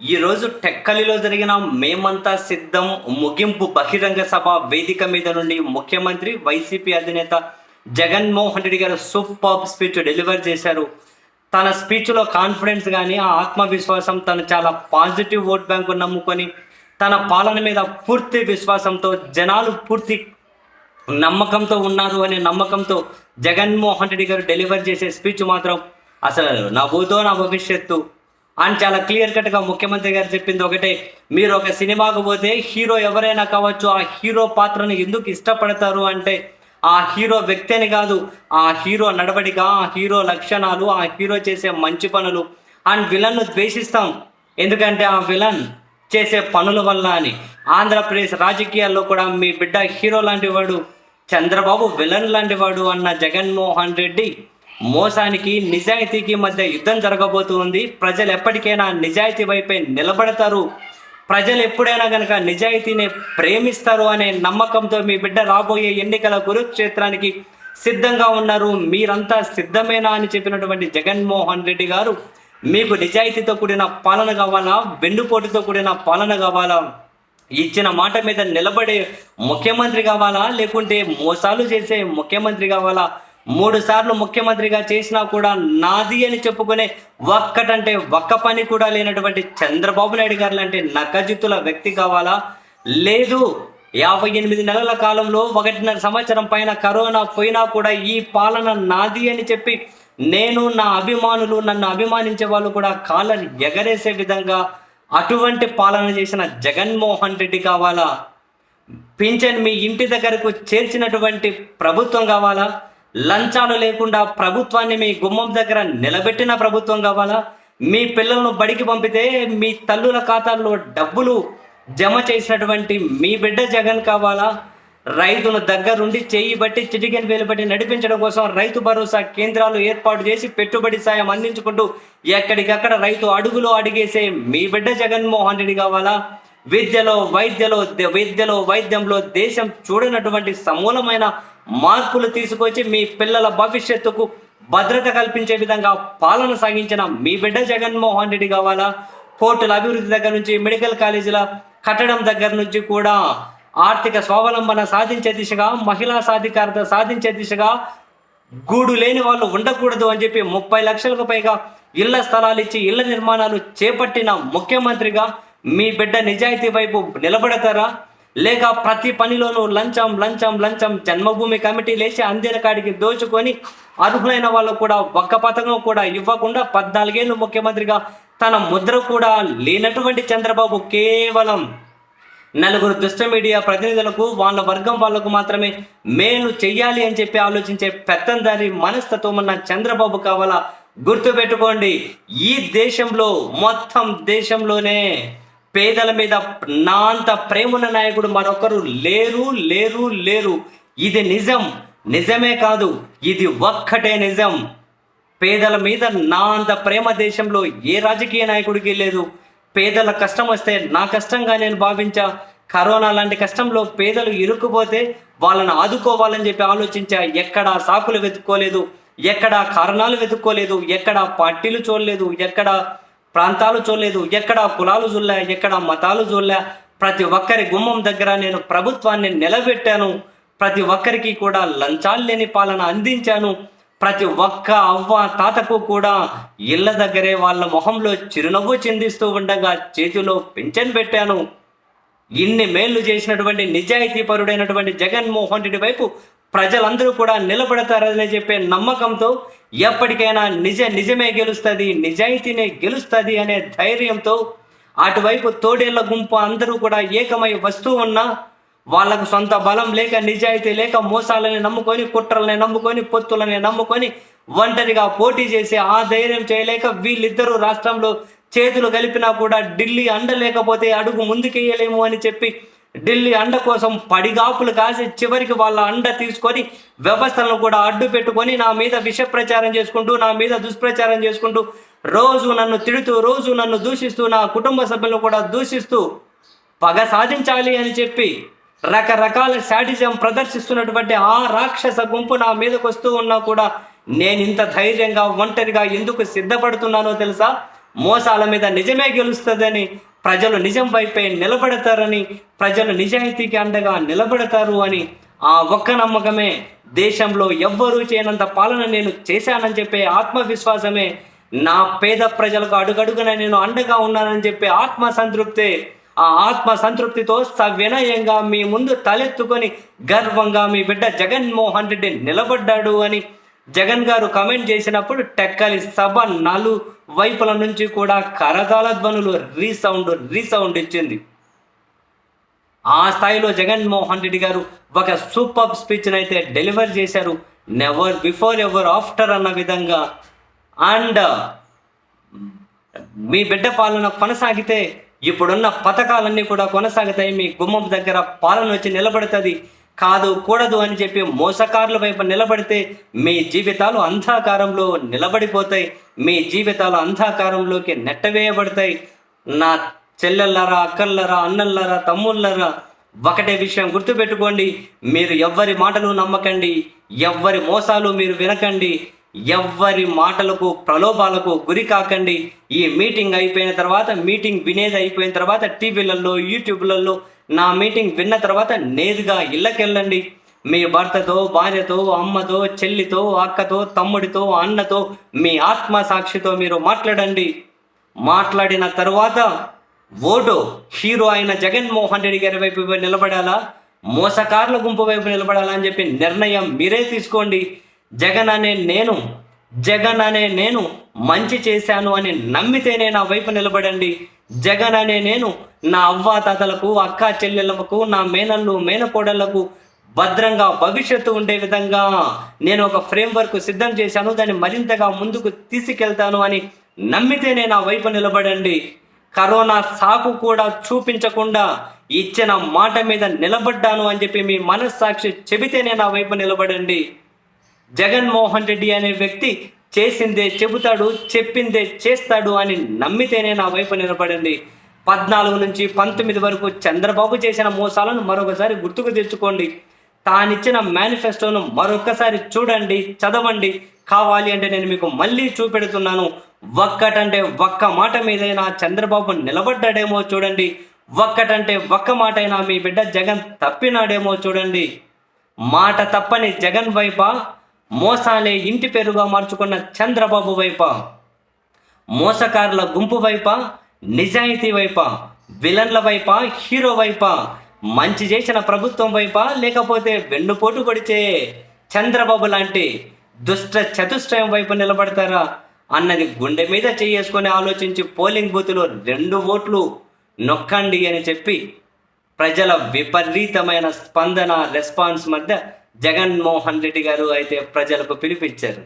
ఈరోజు టెక్కలిలో జరిగిన మేమంతా సిద్ధం ముగింపు బహిరంగ సభ వేదిక మీద నుండి ముఖ్యమంత్రి వైసీపీ అధినేత జగన్మోహన్ రెడ్డి గారు సూపర్ స్పీచ్ డెలివర్ చేశారు. తన స్పీచ్లో కాన్ఫిడెన్స్ కానీ ఆ ఆత్మవిశ్వాసం తను చాలా పాజిటివ్ ఓట్ బ్యాంకు నమ్ముకొని తన పాలన మీద పూర్తి విశ్వాసంతో జనాలు పూర్తి నమ్మకంతో ఉన్నారు అనే నమ్మకంతో జగన్మోహన్ రెడ్డి గారు డెలివర్ చేసే స్పీచ్ మాత్రం అసలు నా భూతో నా భవిష్యత్తు. అని చాలా క్లియర్ కట్గా ముఖ్యమంత్రి గారు చెప్పింది ఒకటే. మీరు ఒక సినిమాకు పోతే హీరో ఎవరైనా కావచ్చు ఆ హీరో పాత్రను ఎందుకు ఇష్టపడతారు అంటే ఆ హీరో వ్యక్తి అని కాదు ఆ హీరో నడవడిక ఆ హీరో లక్షణాలు ఆ హీరో చేసే మంచి పనులు. అండ్ విలన్ను ద్వేషిస్తాం. ఎందుకంటే ఆ విలన్ చేసే పనుల వల్ల అని. ఆంధ్రప్రదేశ్ రాజకీయాల్లో కూడా మీ బిడ్డ హీరో లాంటి వాడు చంద్రబాబు విలన్ లాంటి వాడు అన్న జగన్మోహన్ రెడ్డి మోసానికి నిజాయితీకి మధ్య యుద్ధం జరగబోతుంది. ప్రజలు ఎప్పటికైనా నిజాయితీ వైపే నిలబడతారు. ప్రజలు ఎప్పుడైనా కనుక నిజాయితీని ప్రేమిస్తారు అనే నమ్మకంతో మీ బిడ్డ రాబోయే ఎన్నికల కురుక్షేత్రానికి సిద్ధంగా ఉన్నారు. మీరంతా సిద్ధమేనా అని చెప్పినటువంటి జగన్మోహన్ రెడ్డి గారు మీకు నిజాయితీతో కూడిన పాలన కావాలా? వెన్నుపోటుతో కూడిన పాలన కావాలా? ఇచ్చిన మాట మీద నిలబడే ముఖ్యమంత్రి కావాలా? లేకుంటే మోసాలు చేసే ముఖ్యమంత్రి కావాలా? మూడు సార్లు ముఖ్యమంత్రిగా చేసినా కూడా నాది అని చెప్పుకునే ఒక్కటంటే ఒక్క పని కూడా లేనటువంటి చంద్రబాబు నాయుడు గారు లాంటి నకజిత్తుల వ్యక్తి కావాలా? లేదు. యాభై ఎనిమిది నెలల కాలంలో ఒకటిన్నర సంవత్సరం పైన కరోనా పోయినా కూడా ఈ పాలన నాది అని చెప్పి నేను నా అభిమానులు నన్ను అభిమానించే వాళ్ళు కూడా కాళ్ళని ఎగరేసే విధంగా అటువంటి పాలన చేసిన జగన్మోహన్ రెడ్డి కావాలా? పింఛన్ మీ ఇంటి దగ్గరకు చేర్చినటువంటి ప్రభుత్వం కావాలా? లంచాలు లేకుండా ప్రభుత్వాన్ని మీ గుమ్మం దగ్గర నిలబెట్టిన ప్రభుత్వం కావాలా? మీ పిల్లలను బడికి పంపితే మీ తల్లుల ఖాతాల్లో డబ్బులు జమ చేసినటువంటి మీ బిడ్డ జగన్ కావాలా? రైతును దగ్గరుండి చేయి బట్టి చిటికెన్ వేలు బట్టి నడిపించడం కోసం రైతు భరోసా కేంద్రాలు ఏర్పాటు చేసి పెట్టుబడి సాయం అందించుకుంటూ ఎక్కడికక్కడ రైతు అడుగులో అడిగేసే మీ బిడ్డ జగన్మోహన్ రెడ్డి కావాలా? విద్యలో వైద్యలో విద్యలో వైద్యంలో దేశం చూడనటువంటి సమూలమైన మార్పులు తీసుకొచ్చి మీ పిల్లల భవిష్యత్తుకు భద్రత కల్పించే విధంగా పాలన సాగించిన మీ బిడ్డ జగన్మోహన్ రెడ్డి కావాలా? పోర్టుల అభివృద్ధి దగ్గర నుంచి మెడికల్ కాలేజీల కట్టడం దగ్గర నుంచి కూడా ఆర్థిక స్వావలంబన సాధించే దిశగా మహిళా సాధికారత సాధించే దిశగా గూడు లేని వాళ్ళు ఉండకూడదు అని చెప్పి ముప్పై లక్షలకు పైగా ఇళ్ళ స్థలాలు ఇచ్చి ఇళ్ళ నిర్మాణాలు చేపట్టిన ముఖ్యమంత్రిగా మీ బిడ్డ నిజాయితీ వైపు నిలబడతారా? లేక ప్రతి పనిలోనూ లంచం లంచం లంచం జన్మభూమి కమిటీ లేచి అందిన కాడికి దోచుకొని అర్హులైన వాళ్ళకు కూడా ఒక్క పథకం కూడా ఇవ్వకుండా పద్నాలుగేళ్ళు ముఖ్యమంత్రిగా తన ముద్ర కూడా లేనటువంటి చంద్రబాబు కేవలం నలుగురు దుష్ట మీడియా ప్రతినిధులకు వాళ్ళ వర్గం వాళ్ళకు మాత్రమే మేలు చెయ్యాలి అని చెప్పి ఆలోచించే పెత్తందారి మనస్తత్వం ఉన్న చంద్రబాబు కావాలా? గుర్తుపెట్టుకోండి ఈ దేశంలో మొత్తం దేశంలోనే పేదల మీద నా అంత ప్రేమున్న నాయకుడు మరొకరు లేరు లేరు లేరు. ఇది నిజం. నిజమే కాదు. ఇది ఒక్కటే నిజం. పేదల మీద నా అంత ప్రేమ దేశంలో ఏ రాజకీయ నాయకుడికి లేదు. పేదల కష్టం వస్తే నా కష్టంగా నేను భావించా. కరోనా లాంటి కష్టంలో పేదలు ఇరుక్కుపోతే వాళ్ళని ఆదుకోవాలని చెప్పి ఆలోచించా. ఎక్కడా సాకులు వెతుక్కోలేదు. ఎక్కడా కారణాలు వెతుక్కోలేదు. ఎక్కడా పార్టీలు చూడలేదు. ఎక్కడ ప్రాంతాలు చూడలేదు. ఎక్కడ కులాలు చూడలే ఎక్కడ మతాలు చూడలే. ప్రతి ఒక్కరి గుమ్మం దగ్గర నేను ప్రభుత్వాన్ని నిలబెట్టాను. ప్రతి ఒక్కరికి కూడా లంచాలు లేని పాలన అందించాను. ప్రతి ఒక్క అవ్వ తాతకు కూడా ఇళ్ళ దగ్గరే వాళ్ళ మొహంలో చిరునవ్వు చిందిస్తూ ఉండగా చేతిలో పింఛన్ పెట్టాను. ఇన్ని మేళ్ళు చేసినటువంటి నిజాయితీ పరుడైనటువంటి జగన్మోహన్ రెడ్డి వైపు ప్రజలందరూ కూడా నిలబడతారని చెప్పే నమ్మకంతో ఎప్పటికైనా నిజ నిజమే గెలుస్తుంది నిజాయితీనే గెలుస్తుంది అనే ధైర్యంతో అటువైపు తోడేళ్ళ గుంపు అందరూ కూడా ఏకమై వస్తూ ఉన్నా వాళ్ళకు సొంత బలం లేక నిజాయితీ లేక మోసాలని నమ్ముకొని కుట్రల్ని నమ్ముకొని పొత్తులని నమ్ముకొని ఒంటరిగా పోటీ చేసి ఆ ధైర్యం చేయలేక వీళ్ళిద్దరూ రాష్ట్రంలో చేతులు కలిపినా కూడా ఢిల్లీ అండలేకపోతే అడుగు ముందుకేయలేము అని చెప్పి ఢిల్లీ అండ కోసం పడిగాపులు కాసి చివరికి వాళ్ళ అండ తీసుకొని వ్యవస్థలను కూడా అడ్డు పెట్టుకొని నా మీద విష ప్రచారం చేసుకుంటూ నా మీద దుష్ప్రచారం చేసుకుంటూ రోజు నన్ను తిడుతూ రోజు నన్ను దూషిస్తూ నా కుటుంబ సభ్యులను కూడా దూషిస్తూ పగ సాధించాలి అని చెప్పి రకరకాల శాటిజం ప్రదర్శిస్తున్నటువంటి ఆ రాక్షస గుంపు నా మీదకు వస్తూ ఉన్నా కూడా నేను ఇంత ధైర్యంగా ఒంటరిగా ఎందుకు సిద్ధపడుతున్నానో తెలుసా? మోసాల మీద నిజమే గెలుస్తుందని ప్రజలు నిజం వైపే నిలబడతారని ప్రజలు నిజాయితీకి అండగా నిలబడతారు అని ఆ ఒక్క నమ్మకమే. దేశంలో ఎవ్వరూ చేయనంత పాలన నేను చేశానని చెప్పే ఆత్మవిశ్వాసమే నా పేద ప్రజలకు అడుగడుగున నేను అండగా ఉన్నానని చెప్పే ఆత్మ సంతృప్తే ఆ ఆత్మ సంతృప్తితో సవినయంగా మీ ముందు తలెత్తుకొని గర్వంగా మీ బిడ్డ జగన్మోహన్ రెడ్డి నిలబడ్డాడు అని జగన్ గారు కమెంట్ చేసినప్పుడు టెక్కలి సభ నలు వైపుల నుంచి కూడా కరతాళ ధ్వనులు రీసౌండ్ రీసౌండ్ ఇచ్చింది. ఆ స్థాయిలో జగన్మోహన్ రెడ్డి గారు ఒక సూపర్ స్పీచ్ని అయితే డెలివర్ చేశారు. నెవర్ బిఫోర్ ఎవర్ ఆఫ్టర్ అన్న విధంగా. అండ్ మీ బిడ్డ పాలన కొనసాగితే ఇప్పుడున్న పథకాలన్నీ కూడా కొనసాగుతాయి. మీ గుమ్మం దగ్గర పాలన వచ్చి నిలబడుతుంది. కాదు కూడదు అని చెప్పి మోసకారుల వైపు నిలబడితే మీ జీవితాలు అంధకారంలో నిలబడిపోతాయి. మీ జీవితాలు అంధకారంలోకి నెట్టవేయబడతాయి. నా చెల్లెళ్ళరా అక్కల్లరా అన్నల్లరా తమ్ముళ్ళరా ఒకటే విషయం గుర్తుపెట్టుకోండి. మీరు ఎవ్వరి మాటలు నమ్మకండి ఎవ్వరి మోసాలు మీరు వినకండి ఎవ్వరి మాటలకు ప్రలోభాలకు గురి కాకండి. ఈ మీటింగ్ అయిపోయిన తర్వాత మీటింగ్ వినేది అయిపోయిన తర్వాత టీవీలలో యూట్యూబ్లలో నా మీటింగ్ విన్న తర్వాత నేరుగా ఇళ్ళకెళ్ళండి. మీ భర్తతో భార్యతో అమ్మతో చెల్లితో అక్కతో తమ్ముడితో అన్నతో మీ ఆత్మ సాక్షితో మీరు మాట్లాడండి. మాట్లాడిన తర్వాత ఓటు హీరో అయిన జగన్మోహన్ రెడ్డి గారి వైపు నిలబడాలా? మోసకారుల గుంపు వైపు నిలబడాలా అని చెప్పి నిర్ణయం మీరే తీసుకోండి. జగన్ అనే నేను జగన్ అనే నేను మంచి చేశాను అని నమ్మితేనే నా వైపు నిలబడండి. జగన్ అనే నేను నా అవ్వ తాతలకు అక్క చెల్లెళ్ళకు నా మేనల్లు మేనకోడళ్ళకు భద్రంగా భవిష్యత్తు ఉండే విధంగా నేను ఒక ఫ్రేమ్వర్క్ సిద్ధం చేశాను. దాన్ని మరింతగా ముందుకు తీసుకెళ్తాను అని నమ్మితేనే నా వైపు నిలబడండి. కరోనా సాకు కూడా చూపించకుండా ఇచ్చిన మాట మీద నిలబడ్డాను అని చెప్పి మీ మనస్సాక్షి చెబితేనే నా వైపు నిలబడండి. జగన్మోహన్ రెడ్డి అనే వ్యక్తి చేసిందే చెబుతాడు చెప్పిందే చేస్తాడు అని నమ్మితేనే నా వైపు నిలబడండి పద్నాలుగు నుంచి పంతొమ్మిది వరకు చంద్రబాబు చేసిన మోసాలను మరొకసారి గుర్తుకు తెచ్చుకోండి. తానిచ్చిన మేనిఫెస్టోను మరొకసారి చూడండి చదవండి. కావాలి అంటే నేను మీకు మళ్ళీ చూపెడుతున్నాను. ఒక్కటంటే ఒక్క మాట మీదైనా చంద్రబాబు నిలబడ్డాడేమో చూడండి. ఒక్కటంటే ఒక్క మాట అయినా మీ బిడ్డ జగన్ తప్పినాడేమో చూడండి. మాట తప్పని జగన్ వైపా మోసాలే ఇంటి పేరుగా మార్చుకున్న చంద్రబాబు వైప. మోసకారుల గుంపు వైప నిజాయితీ వైప విలన్ల వైప హీరో వైప. మంచి చేసిన ప్రభుత్వం వైప లేకపోతే వెన్నుపోటు కొడిచే చంద్రబాబు లాంటి దుష్ట చతుష్టయం వైపు నిలబడతారా? అన్నది గుండె మీద చేసుకొని ఆలోచించి పోలింగ్ బూత్లో రెండు ఓట్లు నొక్కండి అని చెప్పి ప్రజల విపరీతమైన స్పందన రెస్పాన్స్ మధ్య జగన్మోహన్ రెడ్డి గారు అయితే ప్రజలకు పిలిపించారు.